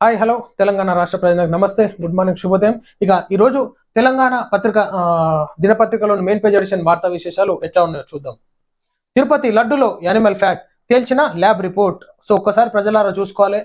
Hi hello Telangana రాష్ట్ర ప్రజలకు నమస్తే. గుడ్ మార్నింగ్ శుభోదయం. ఇక ఈరోజు తెలంగాణ పత్రిక ఆ, దినపత్రికలోని మెయిన్ పేజ్ ఎడిషన్ వార్తా విశేషాలు ఎట్లా ఉన్నాయో చూద్దాం. తిరుపతి లడ్డులో యానిమల్ ఫ్యాట్ తేల్చిన ల్యాబ్ రిపోర్ట్ సో ఒక్కసారి ప్రజలారా చూసుకోవాలి.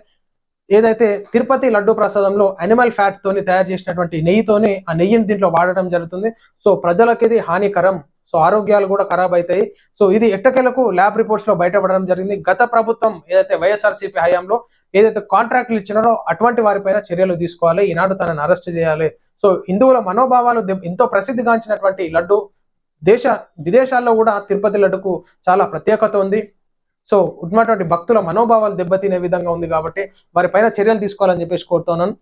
ఏదైతే తిరుపతి లడ్డు ప్రసాదంలో అనిమల్ ఫ్యాట్ తోని తయారు చేసినటువంటి నెయ్యితోని ఆ నెయ్యిని దీంట్లో వాడటం జరుగుతుంది. సో ప్రజలకు ఇది హానికరం. సో ఆరోగ్యాలు కూడా ఖరాబ్ అవుతాయి సో ఇది ఎట్టకేలకు ల్యాబ్ రిపోర్ట్స్లో బయటపడడం జరిగింది. గత ప్రభుత్వం ఏదైతే వైఎస్ఆర్సీపీ హయాంలో ఏదైతే కాంట్రాక్టులు ఇచ్చినారో అటువంటి వారిపైన చర్యలు తీసుకోవాలి. ఈనాడు తనని అరెస్ట్ చేయాలి. సో హిందువుల మనోభావాలు ఎంతో ప్రసిద్ధిగాంచినటువంటి లడ్డు దేశ విదేశాల్లో కూడా తిరుపతి లడ్డుకు చాలా ప్రత్యేకత ఉంది. సో ఉన్నటువంటి భక్తుల మనోభావాలు దెబ్బతినే విధంగా ఉంది కాబట్టి వారిపైన చర్యలు తీసుకోవాలని చెప్పేసి కోరుతున్నాను.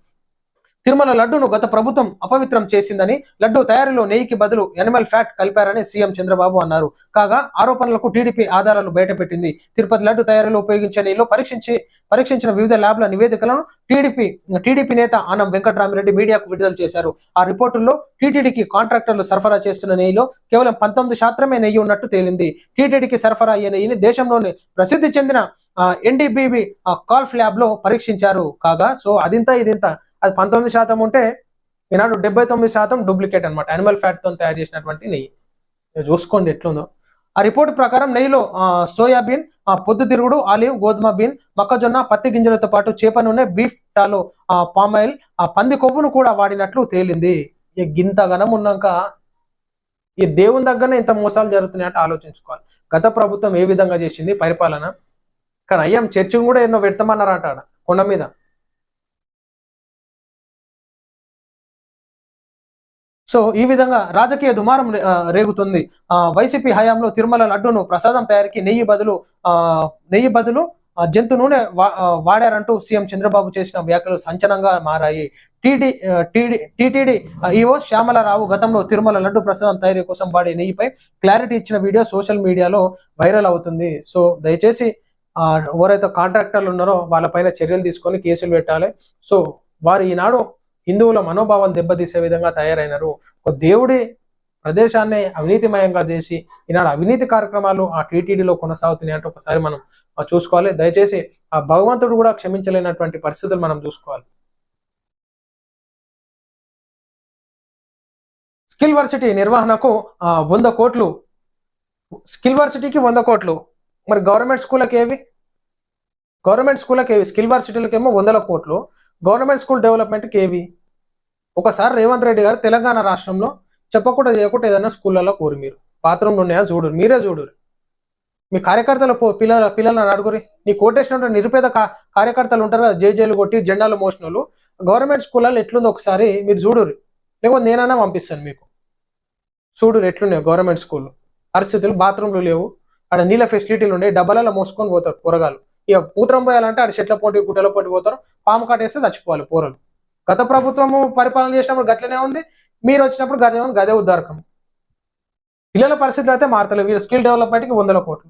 తిరుమల లడ్డును గత ప్రభుత్వం అపవిత్రం చేసిందని లడ్డు తయారీలో నెయ్యికి బదులు ఎనిమల్ ఫ్యాట్ కలిపారని సీఎం చంద్రబాబు అన్నారు. కాగా ఆరోపణలకు టీడీపీ ఆధారాలు బయటపెట్టింది. తిరుపతి లడ్డు తయారీలో ఉపయోగించే నీళ్ళు పరీక్షించి పరీక్షించిన వివిధ ల్యాబ్ల నివేదికలను టీడీపీ టీడీపీ నేత ఆనం వెంకటరామిరెడ్డి మీడియాకు విడుదల చేశారు. ఆ రిపోర్టుల్లో టీటీడీకి కాంట్రాక్టర్లు సరఫరా చేస్తున్న నెయ్యిలో కేవలం పంతొమ్మిది శాతమే నెయ్యి ఉన్నట్టు తేలింది. టీటీడీకి సరఫరా అయ్యే నెయ్యిని దేశంలోని ప్రసిద్ధి చెందిన ఎన్డీబీబీ కాల్ఫ్ ల్యాబ్లో పరీక్షించారు. కాగా సో అదింత ఇదింత అది పంతొమ్మిది శాతం ఉంటే ఈనాడు డెబ్బై తొమ్మిది శాతం డూప్లికేట్ అనమాట యానిమల్ ఫ్యాట్తో తయారు చేసినటువంటి నెయ్యి. చూసుకోండి ఎట్లుందో. ఆ రిపోర్ట్ ప్రకారం నెయ్యిలో సోయాబీన్ పొద్దుతిరుగుడు ఆలివ్ గోధుమ బీన్ మొక్కజొన్న పత్తి గింజలతో పాటు చేప నూనె బీఫ్ టాలో ఆ, పామ్ ఆయిల్ ఆ పంది కొవ్వును కూడా వాడినట్లు తేలింది. ఈ గింతగనం ఉన్నాక ఈ దేవుని దగ్గరనే ఇంత మోసాలు జరుగుతున్నాయంటే ఆలోచించుకోవాలి. గత ప్రభుత్వం ఏ విధంగా చేసింది? పరిపాలన. కానీ అయ్యాం చర్చి కూడా ఎన్నో పెడతామన్నారట కొండ మీద. సో ఈ విధంగా రాజకీయ దుమారం రేగుతుంది. ఆ, వైసీపీ హయాంలో తిరుమల లడ్డును ప్రసాదం తయారీకి నెయ్యి బదులు ఆ, నెయ్యి బదులు జంతు నూనె వా- వాడారంటూ సీఎం చంద్రబాబు చేసిన వ్యాఖ్యలు సంచలనంగా మారాయి. టీడీ టీటీడీ ఈఓ శ్యామలరావు గతంలో తిరుమల లడ్డు ప్రసాదం తయారీ కోసం వాడే నెయ్యిపై క్లారిటీ ఇచ్చిన వీడియో సోషల్ మీడియాలో వైరల్ అవుతుంది. సో దయచేసి ఆ, ఎవరైతే కాంట్రాక్టర్లు ఉన్నారో వాళ్ళపైన చర్యలు తీసుకొని కేసులు పెట్టాలి. సో వారు ఈనాడు హిందువుల మనోభావాలు దెబ్బతీసే విధంగా తయారైనారు. ఒక దేవుడి ప్రదేశాన్ని అవినీతిమయంగా చేసి ఈనాడు అవినీతి కార్యక్రమాలు ఆ టీటీడీలో కొనసాగుతున్నాయి అంటే ఒకసారి మనం చూసుకోవాలి. దయచేసి ఆ భగవంతుడు కూడా క్షమించలేనటువంటి పరిస్థితులు మనం చూసుకోవాలి. స్కిల్ వర్సిటీ నిర్వహణకు వంద కోట్లు. స్కిల్ వర్సిటీకి వంద కోట్లు. మరి గవర్నమెంట్ స్కూళ్ళకి ఏవి? గవర్నమెంట్ స్కూళ్ళకి ఏవి? స్కిల్ వర్సిటీలకి ఏమో వందల కోట్లు. గవర్నమెంట్ స్కూల్ డెవలప్మెంట్కి ఏవి? ఒకసారి రేవంత్ రెడ్డి గారు తెలంగాణ రాష్ట్రంలో చెప్పకుండా చేయకుండా ఏదైనా స్కూళ్ళలో కోరి మీరు. బాత్రూమ్లు ఉన్నాయా? చూడు. మీరే చూడరు మీ కార్యకర్తలు పిల్లల పిల్లలను అడుగురి నీ కోటేషన్ నిరుపేద కార్యకర్తలు ఉంటారు జేజేలు కొట్టి జెండాలు మోసిన వాళ్ళు గవర్నమెంట్ స్కూళ్ళలో ఎట్లుందో ఒకసారి మీరు చూడరు లేకపోతే నేనైనా పంపిస్తాను మీకు. చూడు ఎట్లున్నాయి గవర్నమెంట్ స్కూల్ పరిస్థితులు బాత్రూమ్లు లేవు. ఆడ నీళ్ళ ఫెసిలిటీలు ఉండే డబ్బాలలో మోసుకొని పోతారు కూరగాయలు ఇక మూత్రం పోయాలంటే ఆడ చెట్ల పోటీ గుట్టల పోటీ పోతారు. పాము కాటేస్తే చచ్చిపోవాలి పూరలు. గత ప్రభుత్వము పరిపాలన చేసినప్పుడు గట్లనే ఉంది. మీరు వచ్చినప్పుడు గదే ఉంది గదే ఉద్దారకం. పిల్లల పరిస్థితులు అయితే మారతలేవు. వీళ్ళ స్కిల్ డెవలప్మెంట్కి వందల కోట్లు.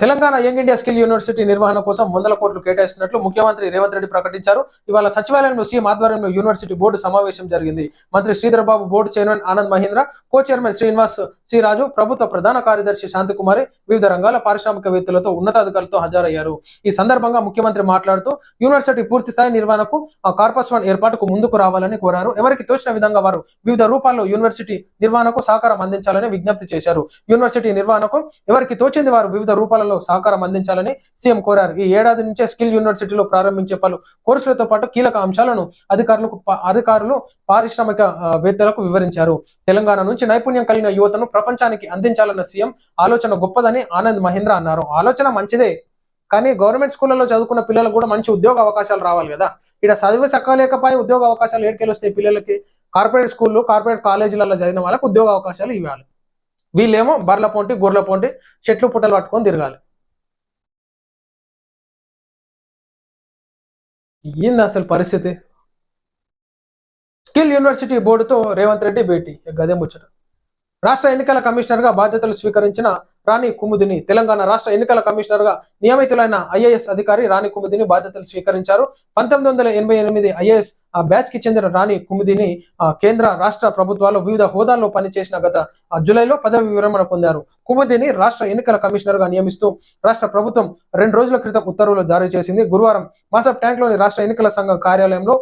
Telangana young India skill university నిర్వహణ కోసం వందల కోట్లు కేటాయిస్తున్నట్లు ముఖ్యమంత్రి రేవంత్ రెడ్డి ప్రకటించారు. ఇవాళ సచివాలయంలో సీఎం ఆధ్వర్యంలో యూనివర్సిటీ బోర్డు సమావేశం జరిగింది. మంత్రి Sridhar Babu board chairman Anand Mahindra co chairman Srinivas Sriraju ప్రభుత్వ ప్రధాన కార్యదర్శి శాంతికుమారి వివిధ రంగాల పారిశ్రామికవేత్తలతో ఉన్నతాధికారులతో హాజరయ్యారు. ఈ సందర్భంగా ముఖ్యమంత్రి మాట్లాడుతూ యూనివర్సిటీ పూర్తి స్థాయి నిర్వహణకు ఆ కార్పస్ వన్ ఏర్పాటుకు ముందుకు రావాలని కోరారు. ఎవరికి తోచిన విధంగా వారు వివిధ రూపాల్లో యూనివర్సిటీ నిర్వహణకు సహకారం అందించాలని విజ్ఞప్తి చేశారు. యూనివర్సిటీ నిర్వహణకు ఎవరికి తోచింది వారు వివిధ రూపాలలో సహకారం అందించాలని సీఎం కోరారు. ఈ ఏడాది నుంచే స్కిల్ యూనివర్సిటీలో ప్రారంభించే పలు కోర్సులతో పాటు కీలక అంశాలను అధికారులకు అధికారులు పారిశ్రామిక వేత్తలకు వివరించారు. తెలంగాణ నుంచి నైపుణ్యం కలిగిన యువతను ప్రపంచానికి అందించాలన్న సీఎం ఆలోచన గొప్పదని ఆనంద్ మహేంద్ర అన్నారు. ఆలోచన మంచిదే కానీ గవర్నమెంట్ స్కూళ్ళలో చదువుకున్న పిల్లలకు కూడా మంచి ఉద్యోగ అవకాశాలు రావాలి కదా. ఇక్కడ చదివి సక్కలేకపోయి ఉద్యోగ అవకాశాలు ఏడుకెళ్ళి వస్తాయి పిల్లలకి కార్పొరేట్ స్కూళ్ళు కార్పొరేట్ కాలేజీలలో చదివిన వాళ్ళకి ఉద్యోగ అవకాశాలు ఇవ్వాలి. వీళ్ళేమో బర్ల పొంటి గొర్రెల పొంటి చెట్లు పుట్టలు పట్టుకొని తిరగాలి. ఏంది అసలు పరిస్థితి? స్కిల్ యూనివర్సిటీ బోర్డుతో రేవంత్ రెడ్డి భేటీ గదే ముచ్చట. రాష్ట్ర ఎన్నికల కమిషనర్గా బాధ్యతలు స్వీకరించిన రాణి కుముదిని తెలంగాణ రాష్ట్ర ఎన్నికల కమిషనర్గా నియమితులైన ఐఏఎస్ అధికారి రాణి కుముదిని బాధ్యతలు స్వీకరించారు. పంతొమ్మిది వందల ఎనభై ఎనిమిది ఐఏఎస్ ఆ బ్యాచ్కి చెందిన రాణి కుముదిని కేంద్ర రాష్ట్ర ప్రభుత్వాలు వివిధ హోదాల్లో పనిచేసిన గత జులైలో జూలైలో పదవి విరమణ పొందారు. కుముదిని రాష్ట్ర ఎన్నికల కమిషనర్గా నియమిస్తూ రాష్ట్ర ప్రభుత్వం రెండు రోజుల క్రితం ఉత్తర్వులు జారీ చేసింది. గురువారం మాసప్ ట్యాంక్లోని రాష్ట్ర ఎన్నికల సంఘం కార్యాలయంలో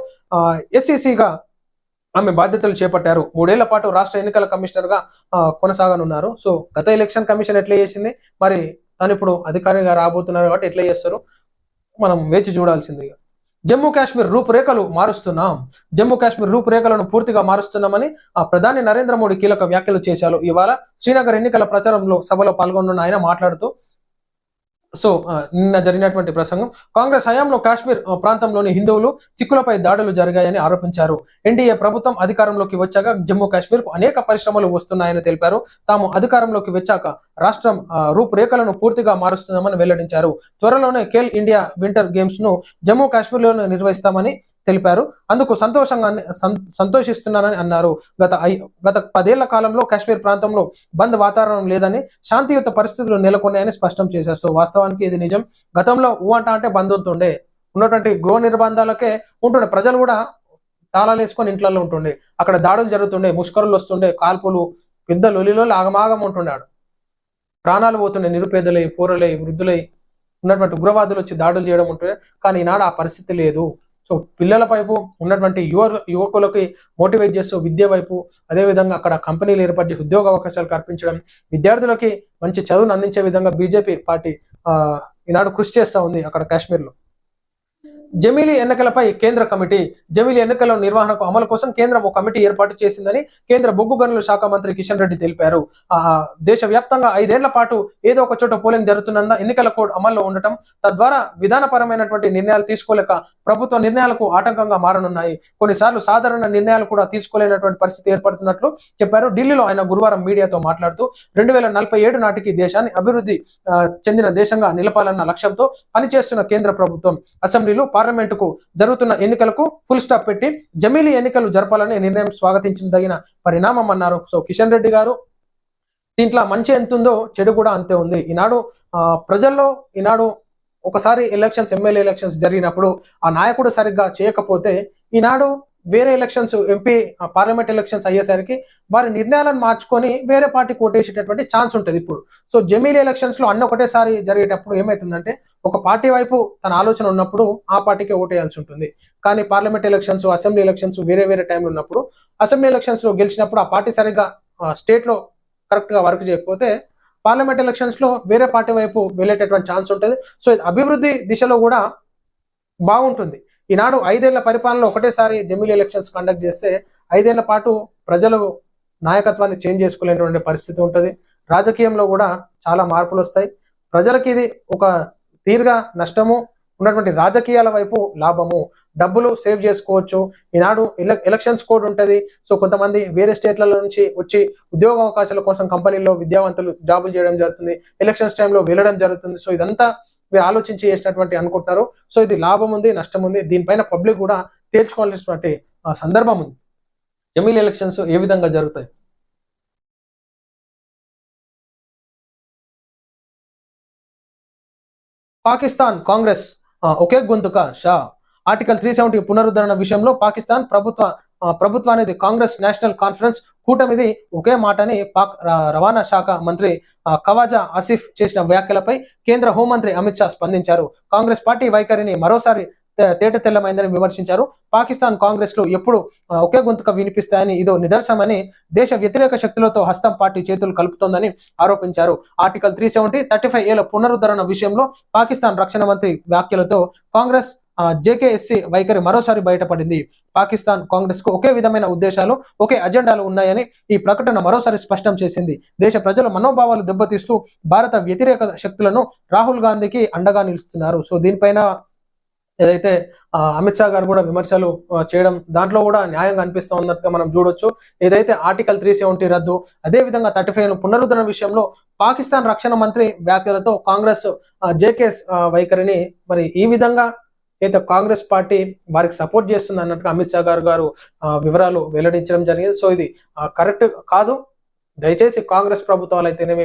ఎస్సీసీగా ఆమె బాధ్యతలు చేపట్టారు. మూడేళ్ళ పాటు రాష్ట్ర ఎన్నికల కమిషనర్గా కొనసాగనున్నారు. సో గత ఎలక్షన్ కమిషన్ ఎట్లా చేసింది? మరి తను ఇప్పుడు అధికారిగా రాబోతున్నారు కాబట్టి ఎట్లా చేస్తారు? మనం వేచి చూడాల్సింది జమ్మూ కాశ్మీర్ రూపురేఖలు మారుస్తున్నాం. జమ్మూ కాశ్మీర్ రూపురేఖలను పూర్తిగా మారుస్తున్నామని ఆ ప్రధాని నరేంద్ర మోడీ కీలక వ్యాఖ్యలు చేశారు. ఇవాళ శ్రీనగర్ ఎన్నికల ప్రచారంలో సభలో పాల్గొన్న ఆయన మాట్లాడుతూ సో నిన్న జరిగినటువంటి ప్రసంగం. కాంగ్రెస్ హయాంలో కాశ్మీర్ ప్రాంతంలోని హిందువులు సిక్కులపై దాడులు జరిగాయని ఆరోపించారు. ఎన్డీఏ ప్రభుత్వం అధికారంలోకి వచ్చాక జమ్మూ కాశ్మీర్కు అనేక పరిశ్రమలు వస్తున్నాయని తెలిపారు. తాము అధికారంలోకి వచ్చాక రాష్ట్రం రూపురేఖలను పూర్తిగా మారుస్తున్నామని వెల్లడించారు. త్వరలోనే కేల్ ఇండియా వింటర్ గేమ్స్ను జమ్మూ కాశ్మీర్లోనే నిర్వహిస్తామని తెలిపారు. అందుకు సంతోషంగా సంతోషిస్తున్నానని అన్నారు. గత ఐ- గత పదేళ్ళ కాలంలో కాశ్మీర్ ప్రాంతంలో బంద్ వాతావరణం లేదని శాంతియుత పరిస్థితులు నెలకొన్నాయని స్పష్టం చేశారు. సో వాస్తవానికి ఇది నిజం. గతంలో ఊ అంట అంటే బంద్ ఉంటుండే ఉన్నటువంటి గృహ నిర్బంధాలకే ఉంటుండే. ప్రజలు కూడా తాళాలు వేసుకొని ఇంట్లలో ఉంటుండే. అక్కడ దాడులు జరుగుతుండే ముష్కరులు వస్తుండే కాల్పులు పెద్ద లొలిలో ఆగమాగం ఉంటున్నాడు ప్రాణాలు పోతుండే నిరుపేదలై పూరలై వృద్ధులై ఉన్నటువంటి ఉగ్రవాదులు వచ్చి దాడులు చేయడం ఉంటుండే. కానీ ఈనాడు ఆ పరిస్థితి లేదు. సో పిల్లల వైపు ఉన్నటువంటి యువ యువకులకి మోటివేట్ చేస్తూ విద్య వైపు అదేవిధంగా అక్కడ కంపెనీలు ఏర్పడి ఉద్యోగ అవకాశాలు కల్పించడం విద్యార్థులకి మంచి చదువును అందించే విధంగా బీజేపీ పార్టీ ఆ, ఈనాడు కృషి చేస్తూ ఉంది అక్కడ కాశ్మీర్లో. జమీలీ ఎన్నికలపై కేంద్ర కమిటీ జమీలీ ఎన్నికల నిర్వహణకు అమలు కోసం కేంద్రం ఒక కమిటీ ఏర్పాటు చేసిందని కేంద్ర బొగ్గు గనుల శాఖ మంత్రి కిషన్ రెడ్డి తెలిపారు. ఆ దేశవ్యాప్తంగా ఐదేళ్ళ పాటు ఏదో ఒక చోట పోలింగ్ జరుగుతున్నందున ఎన్నికల కోడ్ అమల్లో ఉండటం తద్వారా విధానపరమైనటువంటి నిర్ణయాలు తీసుకోలేక ప్రభుత్వ నిర్ణయాలకు ఆటంకంగా మారనున్నాయి. కొన్నిసార్లు సాధారణ నిర్ణయాలు కూడా తీసుకోలేనటువంటి పరిస్థితి ఏర్పడుతున్నట్లు చెప్పారు. ఢిల్లీలో ఆయన గురువారం మీడియాతో మాట్లాడుతూ రెండు వేల నలభై ఏడు నాటికి దేశాన్ని అభివృద్ధి చెందిన దేశంగా నిలపాలన్న లక్ష్యంతో పనిచేస్తున్న కేంద్ర ప్రభుత్వం అసెంబ్లీలు పార్లమెంటుకు జరుగుతున్న ఎన్నికలకు ఫుల్ స్టాప్ పెట్టి జమీలీ ఎన్నికలు జరపాలని నిర్ణయం స్వాగతించదగిన పరిణామం అన్నారు. సో కిషన్ రెడ్డి గారు దీంట్లో మంచి ఎంత ఉందో చెడు కూడా అంతే ఉంది. ఈనాడు ఆ, ప్రజల్లో ఈనాడు ఒకసారి ఎలక్షన్స్ ఎమ్మెల్యే ఎలక్షన్స్ జరిగినప్పుడు ఆ నాయకుడు సరిగ్గా చేయకపోతే ఈనాడు వేరే ఎలక్షన్స్ ఎంపీ పార్లమెంట్ ఎలక్షన్స్ అయ్యేసరికి వారి నిర్ణయాలను మార్చుకొని వేరే పార్టీ కోటేసేటటువంటి ఛాన్స్ ఉంటుంది ఇప్పుడు. సో జమీలీ ఎలక్షన్స్లో అన్న ఒకటేసారి జరిగేటప్పుడు ఏమవుతుందంటే ఒక పార్టీ వైపు తన ఆలోచన ఉన్నప్పుడు ఆ పార్టీకి ఓటేయాల్సి ఉంటుంది. కానీ పార్లమెంట్ ఎలక్షన్స్ అసెంబ్లీ ఎలక్షన్స్ వేరే వేరే టైంలో ఉన్నప్పుడు అసెంబ్లీ ఎలక్షన్స్లో గెలిచినప్పుడు ఆ పార్టీ సరిగ్గా స్టేట్లో కరెక్ట్గా వర్క్ చేయకపోతే పార్లమెంట్ ఎలక్షన్స్లో వేరే పార్టీ వైపు వెళ్ళేటటువంటి ఛాన్స్ ఉంటుంది. సో అభివృద్ధి దిశలో కూడా బాగుంటుంది. ఈనాడు ఐదేళ్ళ పరిపాలనలో ఒకటేసారి జమిలీ ఎలక్షన్స్ కండక్ట్ చేస్తే ఐదేళ్ళ పాటు ప్రజలు నాయకత్వాన్ని చేంజ్ చేసుకోలేనటువంటి పరిస్థితి ఉంటుంది. రాజకీయంలో కూడా చాలా మార్పులు వస్తాయి. ప్రజలకి ఇది ఒక తీరుగా నష్టము ఉన్నటువంటి రాజకీయాల వైపు లాభము. డబ్బులు సేవ్ చేసుకోవచ్చు. ఈనాడు ఎలక్షన్స్ కోడ్ ఉంటుంది. సో కొంతమంది వేరే స్టేట్లలో నుంచి వచ్చి ఉద్యోగ అవకాశాల కోసం కంపెనీల్లో విద్యావంతులు జాబులు చేయడం జరుగుతుంది. ఎలక్షన్స్ టైంలో వెళ్ళడం జరుగుతుంది. సో ఇదంతా ఆలోచించి చేసినటువంటి అనుకుంటున్నారు. సో ఇది లాభం ఉంది నష్టం ఉంది. దీనిపైన పబ్లిక్ కూడా తేల్చుకోవాల్సినటువంటి సందర్భం ఉంది. ఎమ్మెల్యే ఎలక్షన్స్ ఏ విధంగా జరుగుతాయి? పాకిస్తాన్ కాంగ్రెస్ ఒకే గొంతుక షా. ఆర్టికల్ త్రీ సెవెంటీ పునరుద్ధరణ విషయంలో పాకిస్తాన్ ప్రభుత్వ ప్రభుత్వం ప్రభుత్వానికి కాంగ్రెస్ నేషనల్ కాన్ఫరెన్స్ కూటమిది ఒకే మాటని పాక్ రవాణా శాఖ మంత్రి కవాజా ఖవాజా ఆసిఫ్ చేసిన వ్యాఖ్యలపై కేంద్ర హోంమంత్రి అమిత్ షా స్పందించారు. కాంగ్రెస్ పార్టీ వైఖరిని మరోసారి తేట తెల్లమైందని విమర్శించారు. పాకిస్తాన్ కాంగ్రెస్లో ఎప్పుడు ఒకే గొంతుక వినిపిస్తాయని ఇదో నిదర్శనమని దేశ వ్యతిరేక శక్తులతో హస్తం పార్టీ చేతులు కలుపుతోందని ఆరోపించారు. Article three seventy thirty five ఏల పునరుద్ధరణ విషయంలో పాకిస్తాన్ రక్షణ మంత్రి వ్యాఖ్యలతో కాంగ్రెస్ జేకేఎస్సీ వైఖరి మరోసారి బయటపడింది. పాకిస్తాన్ కాంగ్రెస్కు ఒకే విధమైన ఉద్దేశాలు ఒకే అజెండాలు ఉన్నాయని ఈ ప్రకటన మరోసారి స్పష్టం చేసింది. దేశ ప్రజల మనోభావాలు దెబ్బతీస్తూ భారత వ్యతిరేక శక్తులను రాహుల్ గాంధీకి అండగా నిలుస్తున్నారు. సో దీనిపైన ఏదైతే అమిత్ షా గారు కూడా విమర్శలు చేయడం దాంట్లో కూడా న్యాయంగా అనిపిస్తూ ఉన్నట్టుగా మనం చూడొచ్చు. ఏదైతే ఆర్టికల్ త్రీ సెవెంటీ రద్దు అదే విధంగా థర్టీ ఫైవ్ పునరుద్ధరణ విషయంలో పాకిస్తాన్ రక్షణ మంత్రి వ్యాఖ్యలతో కాంగ్రెస్ జేకేఎస్ వైఖరిని మరి ఈ విధంగా అయితే కాంగ్రెస్ పార్టీ వారికి సపోర్ట్ చేస్తుంది అన్నట్టుగా అమిత్ షా గారు గారు వివరాలు వెల్లడించడం జరిగింది. సో ఇది కరెక్ట్ కాదు. దయచేసి కాంగ్రెస్ ప్రభుత్వాలు అయితేనేమి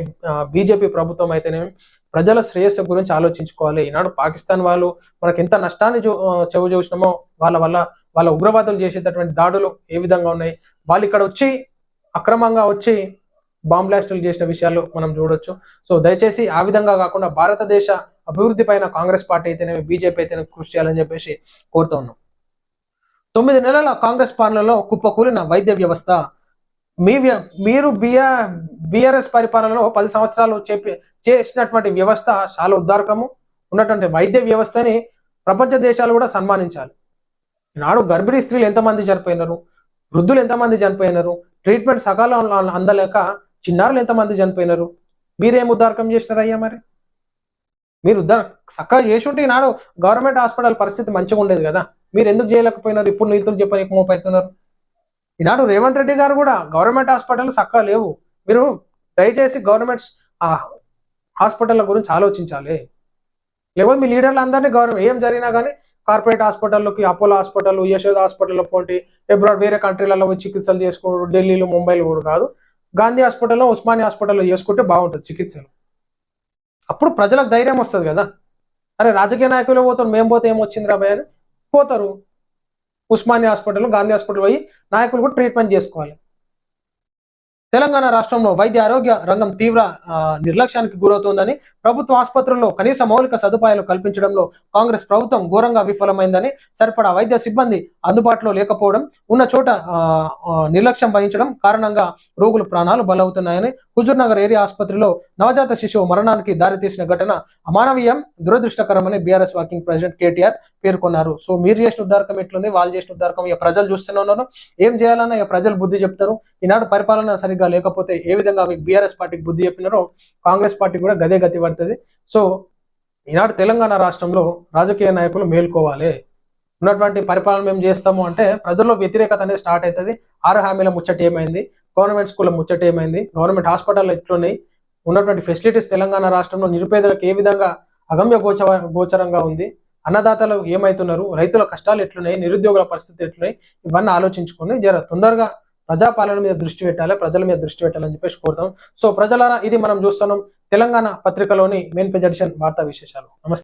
బీజేపీ ప్రభుత్వం అయితేనేమి ప్రజల శ్రేయస్సు గురించి ఆలోచించుకోవాలి. ఈనాడు పాకిస్తాన్ వాళ్ళు మనకి ఎంత నష్టాన్ని చెవు చూసినామో వాళ్ళ వల్ల వాళ్ళ ఉగ్రవాదులు చేసేటటువంటి దాడులు ఏ విధంగా ఉన్నాయి? వాళ్ళు ఇక్కడ వచ్చి అక్రమంగా వచ్చి బాంబ్ బ్లాస్టులు చేసిన విషయాలు మనం చూడొచ్చు. సో దయచేసి ఆ విధంగా కాకుండా భారతదేశ అభివృద్ధి పైన కాంగ్రెస్ పార్టీ అయితేనేమి బీజేపీ అయితేనే కృషి చేయాలని చెప్పేసి కోరుతా ఉన్నాం. తొమ్మిది నెలల కాంగ్రెస్ పాలనలో కుప్పకూలిన వైద్య వ్యవస్థ. మీ వ్య- మీరు బిఆర్ బిఆర్ఎస్ పరిపాలనలో పది సంవత్సరాలు చెప్పి చేసినటువంటి వ్యవస్థ చాలా ఉద్దారకము. ఉన్నటువంటి వైద్య వ్యవస్థని ప్రపంచ దేశాలు కూడా సన్మానించాలి. నాడు గర్భిణీ స్త్రీలు ఎంతమంది చనిపోయినారు? వృద్ధులు ఎంతమంది చనిపోయినారు? ట్రీట్మెంట్ సకాలంలో అందలేక చిన్నారులు ఎంతమంది చనిపోయినారు? మీరేం ఉద్దారకం చేసినారయ్యా మరి? మీరు ఉద్దార చక్కగా చేసి ఉంటే ఈనాడు గవర్నమెంట్ హాస్పిటల్ పరిస్థితి మంచిగా ఉండేది కదా. మీరు ఎందుకు చేయలేకపోయినారు? ఇప్పుడు నీతులు చెప్పని మోపవుతున్నారు ఈనాడు రేవంత్ రెడ్డి గారు కూడా గవర్నమెంట్ హాస్పిటల్ చక్కగా లేవు. మీరు దయచేసి గవర్నమెంట్ హాస్పిటల్ గురించి ఆలోచించాలి. లేకపోతే మీ లీడర్లు అందరినీ గవర్నమెంట్ ఏం జరిగినా కానీ కార్పొరేట్ హాస్పిటల్లోకి అపోలో హాస్పిటల్ యశోద హాస్పిటల్లో పోటీ ఎబ్రాడ్ వేరే కంట్రీలలో చికిత్సలు చేసుకోవడం ఢిల్లీలో ముంబైలో కూడా కాదు. గాంధీ హాస్పిటల్లో ఉస్మానియా హాస్పిటల్లో చేసుకుంటే బాగుంటుంది చికిత్సలు. అప్పుడు ప్రజలకు ధైర్యం వస్తుంది కదా. అరే రాజకీయ నాయకులు పోతారు మేము పోతే ఏమొచ్చింది రాబాయ్ అని? పోతారు. ఉస్మానియా హాస్పిటల్ గాంధీ హాస్పిటల్ పోయి నాయకులు కూడా ట్రీట్మెంట్ చేసుకోవాలి. తెలంగాణ రాష్ట్రంలో వైద్య ఆరోగ్య రంగం తీవ్ర ఆ, నిర్లక్ష్యానికి గురవుతోందని ప్రభుత్వ ఆసుపత్రుల్లో కనీస మౌలిక సదుపాయాలు కల్పించడంలో కాంగ్రెస్ ప్రభుత్వం ఘోరంగా విఫలమైందని సరిపడా వైద్య సిబ్బంది అందుబాటులో లేకపోవడం ఉన్న చోట ఆ, నిర్లక్ష్యం వహించడం కారణంగా రోగులు ప్రాణాలు బలవుతున్నాయని హుజూర్నగర్ ఏరియా ఆసుపత్రిలో నవజాత శిశువు మరణానికి దారితీసిన ఘటన అమానవీయం దురదృష్టకరమని బీఆర్ఎస్ వర్కింగ్ ప్రెసిడెంట్ కేటీఆర్ పేర్కొన్నారు. సో మీరు చేసిన ఉద్దారకం ఎట్లుంది? వాళ్ళు చేసిన ఉద్దారకం ఇక ప్రజలు చూస్తూనే ఉన్నారు. ఏం చేయాలన్నా ఇక ప్రజలు బుద్ధి చెప్తారు. ఈనాడు పరిపాలన సరిగ్గా లేకపోతే ఏ విధంగా మీకు బీఆర్ఎస్ పార్టీకి బుద్ధి చెప్పినారో కాంగ్రెస్ పార్టీ కూడా గదే గతి పడుతుంది. సో ఈనాడు తెలంగాణ రాష్ట్రంలో రాజకీయ నాయకులు మేల్కోవాలి. ఉన్నటువంటి పరిపాలన మేము చేస్తాము అంటే ప్రజల్లో వ్యతిరేకత అనేది స్టార్ట్ అవుతుంది. ఆరు హామీల ముచ్చట ఏమైంది? గవర్నమెంట్ స్కూల్ ముచ్చట ఏమైంది? గవర్నమెంట్ హాస్పిటల్ ఎట్లున్నాయి? ఉన్నటువంటి ఫెసిలిటీస్ తెలంగాణ రాష్ట్రంలో నిరుపేదలకు ఏ విధంగా అగమ్య గోచ గోచరంగా ఉంది? అన్నదాతలు ఏమైతున్నారు? రైతుల కష్టాలు ఎట్లున్నాయి? నిరుద్యోగుల పరిస్థితి ఎట్లున్నాయి? ఇవన్నీ ఆలోచించుకొని జర తొందరగా ప్రజాపాలన మీద దృష్టి పెట్టాలి ప్రజల మీద దృష్టి పెట్టాలని చెప్పేసి కోరుతాం. సో ప్రజలారా ఇది మనం చూస్తున్నాం తెలంగాణ పత్రికలోని మెయిన్ పేజ్ ఎడిషన్ వార్తా విశేషాలు. నమస్తే.